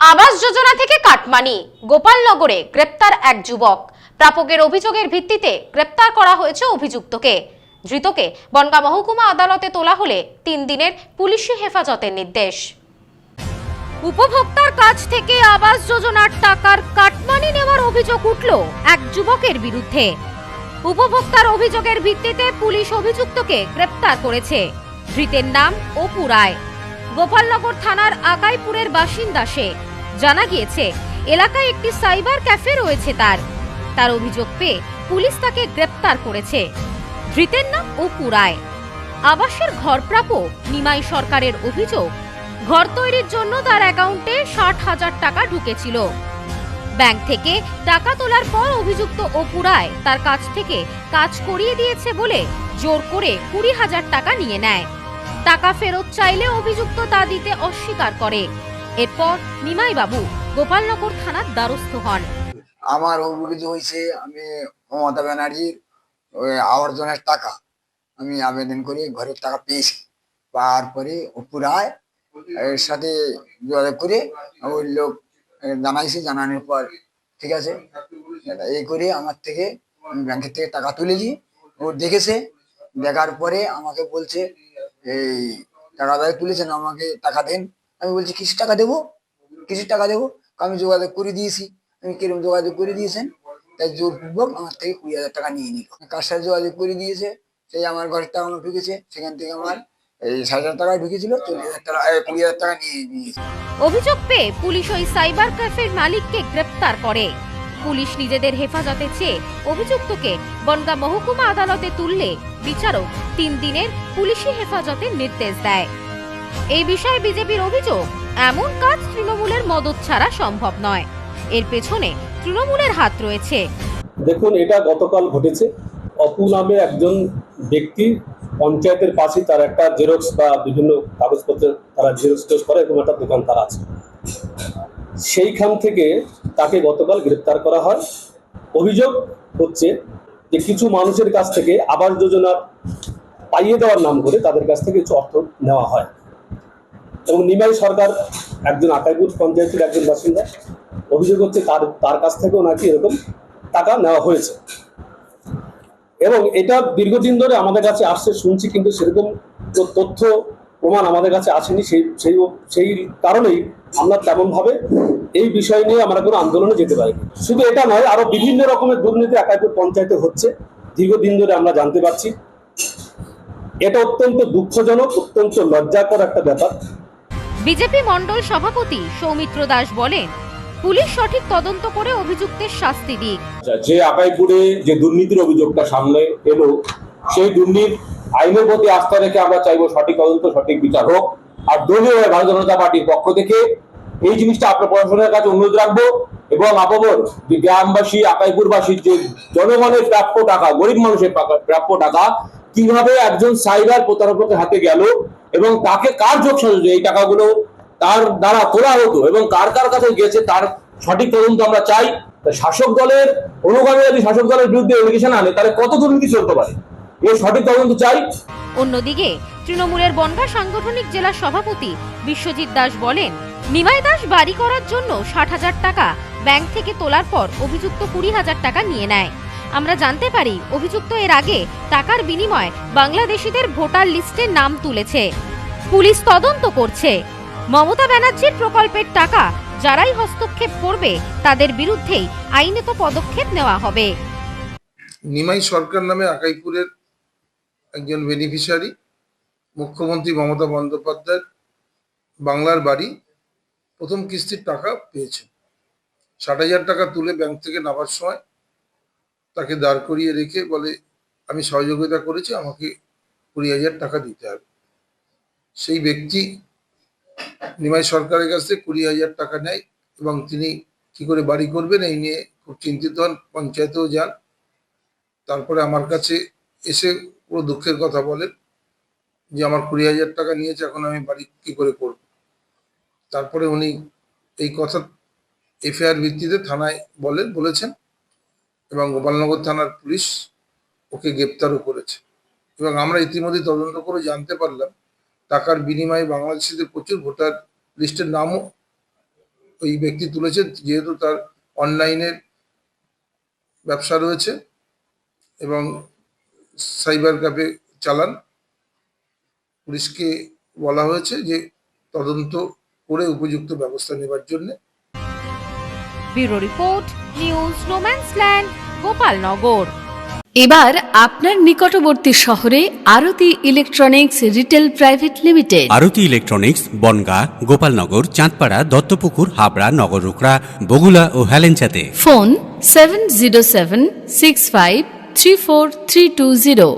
আবাস যোজনা থেকে কাটমানি। গোপালনগরে গ্রেপ্তার এক যুবক। প্রাপকের অভিযোগের ভিত্তিতে গ্রেপ্তার করা হয়েছে অভিযুক্তকে। ধৃতকে বনগাঁ মহকুমা আদালতে তোলা হলে তিন দিনের পুলিশি হেফাজতের নির্দেশ। উপভোক্তার কাছ থেকে আবাস যোজনার টাকার কাটমানি নেওয়ার অভিযোগ উঠল এক যুবকের বিরুদ্ধে। উপভোক্তার অভিযোগের ভিত্তিতে পুলিশ অভিযুক্তকে গ্রেপ্তার করেছে। ধৃতের নাম অপু রায়। গোপালনগর থানার আকাইপুরের বাসিন্দা সে। জানা গিয়েছে, এলাকায় একটি সাইবার ক্যাফে রয়েছে তার। তার অভিযোগ পেয়ে পুলিশ তাকে গ্রেপ্তার করেছে। ধৃতের নাম অপু রায়। আবাসের ঘর প্রাপক নিমাই সরকারের অভিযোগ, ঘর তৈরির জন্য তার অ্যাকাউন্টে ষাট হাজার টাকা ঢুকেছিল। ব্যাংক থেকে টাকা তোলার পর অভিযুক্ত অপু রায় তার কাছ থেকে কাজ করিয়ে দিয়েছে বলে জোর করে কুড়ি হাজার টাকা নিয়ে নেয়। টাকা ফেরত চাইলে অভিযুক্ত তা দিতে অস্বীকার করে। এরপর নিমাই বাবু গোপালনগর থানার দ্বারস্থ হন। আমার অভিযোগ হয়েছে, আমি মমতা ব্যানার্জির আবর্জনের টাকা। আমি আবেদন করে ঘরের টাকা পেয়েছি। পাওয়ার পরে অপুরায় এর সাথে যোগাযোগ করে ওই লোক জানাইছি, জানানোর পর, ঠিক আছে, এই করে আমার থেকে ব্যাংকের থেকে টাকা তুলেছি। ও দেখেছে, দেখার পরে আমাকে বলছে এই টাকা দায় তুলেছেন আমাকে টাকা দেন। আমি বলছি কিছু টাকা দেবো? কিছু টাকা দেবো? আমি যোগাযোগ করে দিয়েছি। আমি কিরম যোগাযোগ করে দিয়েছেন? তাই জোরপূর্বক আমার থেকে কুড়ি হাজার টাকা নিয়ে নিল। কার সাথে যোগাযোগ করে দিয়েছে? সেই আমার ঘরের টাকা ঢুকেছে। সেখান থেকে আমার এই ষাট হাজার টাকা ঢুকেছিল। চল্লিশ হাজার টাকা কুড়ি হাজার টাকা নিয়ে নিয়েছে। অভিযোগ পেয়ে পুলিশ ওই সাইবার ক্যাফের মালিককে গ্রেপ্তার করে। পুলিশ নিজেদের হেফাজতে চেয়ে অভিযুক্তকে বনগাঁ মহকুমা আদালতে তুললে বিচারক তিন দিনের পুলিশি হেফাজতের নির্দেশ দেয়। এই বিষয়ে বিজেপির অভিযোগ, এমন কাজ তৃণমূলের মদত ছাড়া সম্ভব নয়। এর পেছনে তৃণমূলের হাত রয়েছে। দেখুন, এটা গতকাল ঘটেছে। অপু নামে একজন ব্যক্তি পঞ্চায়েতের পাশে তার একটা জেরক্স বা বিভিন্ন কাগজপত্র তারা জেরক্স করে এরকম একটা দোকান তার আছে। সেইখান থেকে তাকে গতকাল গ্রেপ্তার করা হয়। অভিযোগ হচ্ছে যে কিছু মানুষের কাছ থেকে আবাস যোজনার পাইয়ে দেওয়ার নাম করে তাদের কাছ থেকে কিছু অর্থ নেওয়া হয়। এবং নিমাই সরকার একজন আকাইপুর পঞ্চায়েতের একজন বাসিন্দা। অভিযোগ হচ্ছে তার তার কাছ থেকেও নাকি এরকম টাকা নেওয়া হয়েছে। এবং এটা দীর্ঘদিন ধরে আমাদের কাছে আসছে, শুনছি, কিন্তু সেরকম তথ্য প্রমাণ আমাদের কাছে আসেনি সেই সেই সেই কারণেই আমরা তেমন ভাবে এই বিষয় নিয়ে আমরা কোনো আন্দোলনে যেতে পারি শুধু এটা নয় আরও বিভিন্ন রকমের দুর্নীতি একাধিক পঞ্চায়েতে হচ্ছে দীর্ঘদিন ধরে আমরা জানতে পারছি। এটা অত্যন্ত দুঃখজনক অত্যন্ত লজ্জাকর একটা ব্যাপার। বিজেপি মণ্ডল সভাপতি সৌমিত্র দাস বলেন পুলিশ সঠিক তদন্ত করে অভিযুক্তের শাস্তি দিক। যে আকাইপুরে যে দুর্নীতির অভিযোগটা সামনে এলো সেই দুর্নীতি আইনের প্রতি আস্থা রেখে আমরা চাইব সঠিক তদন্ত, সঠিক বিচার হোক। আর দলীয় ভারতীয় জনতা পার্টির পক্ষ থেকে এই জিনিসটা আপনার প্রশাসনের কাছে অনুরোধ রাখব এবং আপামর যে গ্রামবাসী আকাইপুরবাসীর যে জনগণের প্রাপ্য টাকা, গরিব মানুষের প্রাপ্য টাকা, কীভাবে একজন সাইবার প্রতারকের হাতে গেল এবং তাকে কার যোগ সাজে এই টাকাগুলো তার দ্বারা তোলা হতো এবং কার কার কাছে গেছে তার সঠিক তদন্ত আমরা চাই। শাসক দলের, অনুগামী যদি শাসক দলের বিরুদ্ধে এলিগেশন আনে, তাহলে কত দুর্নীতি চলতে পারে? এর সঠিক তদন্ত চাই। অন্যদিকে তৃণমূলের বনগাঁ সাংগঠনিক জেলা সভাপতি বিশ্বজিৎ দাস বলেন নিমাই দাস বাড়ি করার জন্য ষাট হাজার টাকা ব্যাংক থেকে তোলার পর অভিযুক্ত কুড়ি হাজার টাকা নিয়ে নেয়। আমরা জানতে পারি অভিযুক্ত এর আগে টাকার বিনিময়ে বাংলাদেশিদের ভোটার লিস্টে নাম তুলেছে। পুলিশ তদন্ত করছে। মমতা ব্যানার্জির প্রকল্পের টাকা যারাই হস্তক্ষেপ করবে তাদের বিরুদ্ধেই আইনত পদক্ষেপ নেওয়া হবে। নিমাই সরকার নামে আকাইপুরের একজন বেনিফিশিয়ারি মুখ্যমন্ত্রী মমতা বন্দ্যোপাধ্যায়ের বাংলার বাড়ি প্রথম কিস্তির টাকা পেয়েছেন। ষাট হাজার টাকা তুলে ব্যাংক থেকে নেওয়ার সময় তাকে দাঁড় করিয়ে রেখে বলে, আমি সহযোগিতা করেছি, আমাকে কুড়ি হাজার টাকা দিতে হবে। সেই ব্যক্তি নিমাই সরকারের কাছ থেকে কুড়ি হাজার টাকা নেয় এবং তিনি কি করে বাড়ি করবেন এই নিয়ে খুব চিন্তিত হন, পঞ্চায়েতেও যান। তারপরে আমার কাছে এসে পুরো দুঃখের কথা বলেন যে আমার কুড়ি হাজার টাকা নিয়েছে, এখন আমি বাড়ি কি করে করব? তারপরে উনি এই কথা এফআইআর ভিত্তিতে থানায় বলেন বলেছেন এবং গোপালনগর থানার পুলিশ ওকে গ্রেপ্তারও করেছে। এবং আমরা ইতিমধ্যে তদন্ত করে জানতে পারলাম, টাকার বিনিময়ে বাংলাদেশিদের প্রচুর ভোটার লিস্টের নামও ওই ব্যক্তি তুলেছে, যেহেতু তার অনলাইনের ব্যবসা রয়েছে এবং সাইবার ক্যাফে চালান। পুলিশকে বলা হয়েছে যে তদন্ত করে উপযুক্ত ব্যবস্থা নেবার জন্য। Bureau report news no man's land Gopalnagar এবার আপনার নিকটবর্তী শহরে Aarti electronics retail private limited. Aarti electronics Bongaon Gopalnagar Chandpara Duttapukur Habra Nagarukhra Bagula ও হেলেঞ্চাতে। Phone seven zero seven six five three four three two zero